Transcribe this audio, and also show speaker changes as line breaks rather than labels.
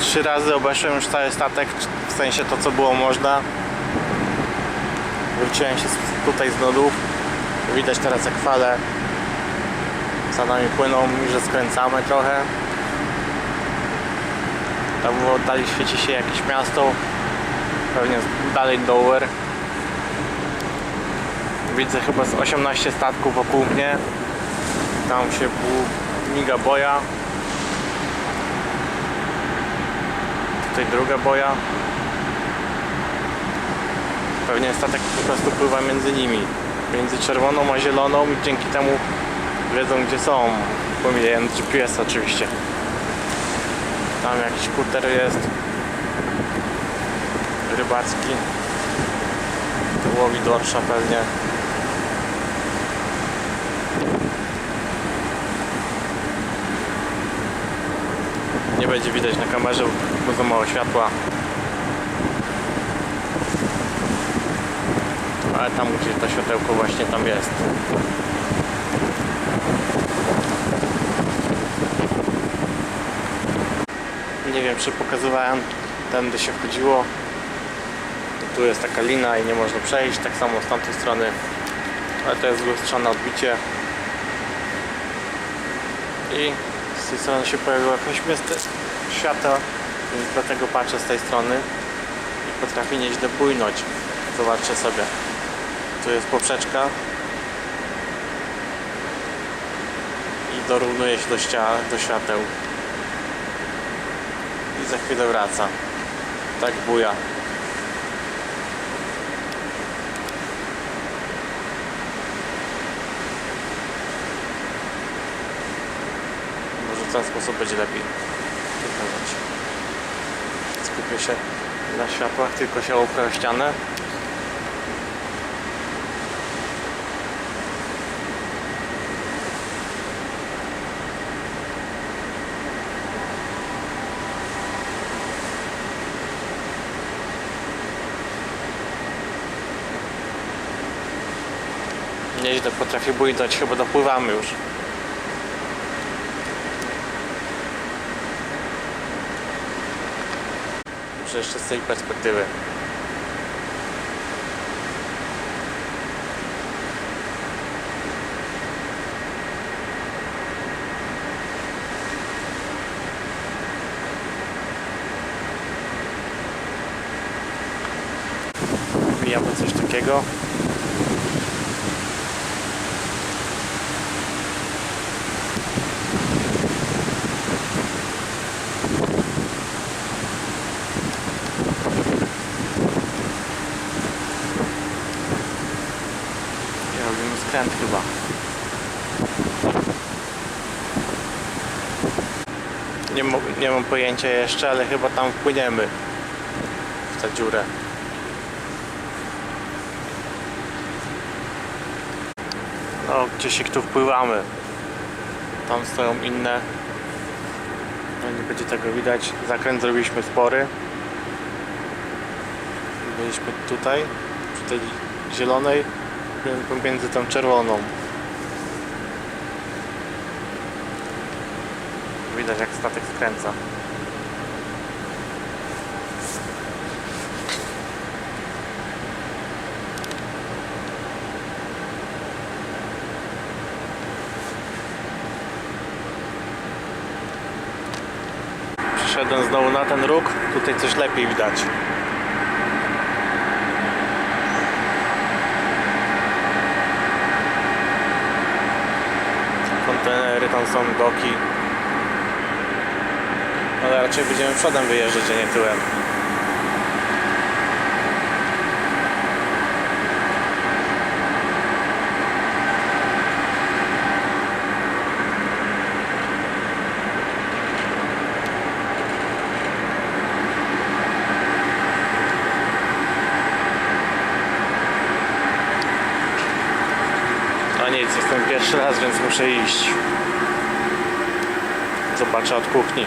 trzy razy obeszłem już cały statek, w sensie to co było można. Wróciłem się tutaj z nodów. Widać teraz jak fale za nami płyną i że skręcamy trochę. Tam w oddali świeci się jakieś miasto. Pewnie dalej Dover. Widzę chyba z 18 statków wokół mnie. Tam się miga boja. Tutaj druga boja. Pewnie statek po prostu pływa między nimi. Między czerwoną a zieloną i dzięki temu wiedzą gdzie są. Pomijając GPS oczywiście. Tam jakiś kuter jest. Rybacki. Tu łowi dorsza pewnie. Nie będzie widać na kamerze, bo za mało światła. Ale tam gdzie to światełko właśnie tam jest. Nie wiem czy pokazywałem tędy się wchodziło. Tu jest taka lina i nie można przejść, tak samo z tamtej strony. Ale to jest lustrzane odbicie. I z tej strony się pojawiło jakieś miasto światła, więc dlatego patrzę z tej strony i potrafi nieźle bujnąć. Zobaczcie sobie. Tu jest poprzeczka i dorównuje się do, ścia- do świateł. I za chwilę wraca. Tak buja. W ten sposób będzie lepiej. Skupię się na światłach, tylko się oprę o ścianę. Nieźle potrafi bujnąć, chyba dopływamy już. Muszę jeszcze z tej perspektywy. Wbijamy coś takiego. I robimy skręt chyba. Nie, nie mam pojęcia jeszcze, ale chyba tam wpłyniemy w tę dziurę. No, gdzieś tu wpływamy. Tam stoją inne. No nie będzie tego widać. Zakręt zrobiliśmy spory. Byliśmy tutaj, przy tej zielonej, pomiędzy tą czerwoną. Widać jak statek skręca. Przyszedłem znowu na ten róg, tutaj coś lepiej widać. kontenery, tam są doki. Ale raczej będziemy przodem wyjeżdżać, a nie tyłem. Nic, jestem pierwszy raz, więc muszę iść. Zobaczę od kuchni.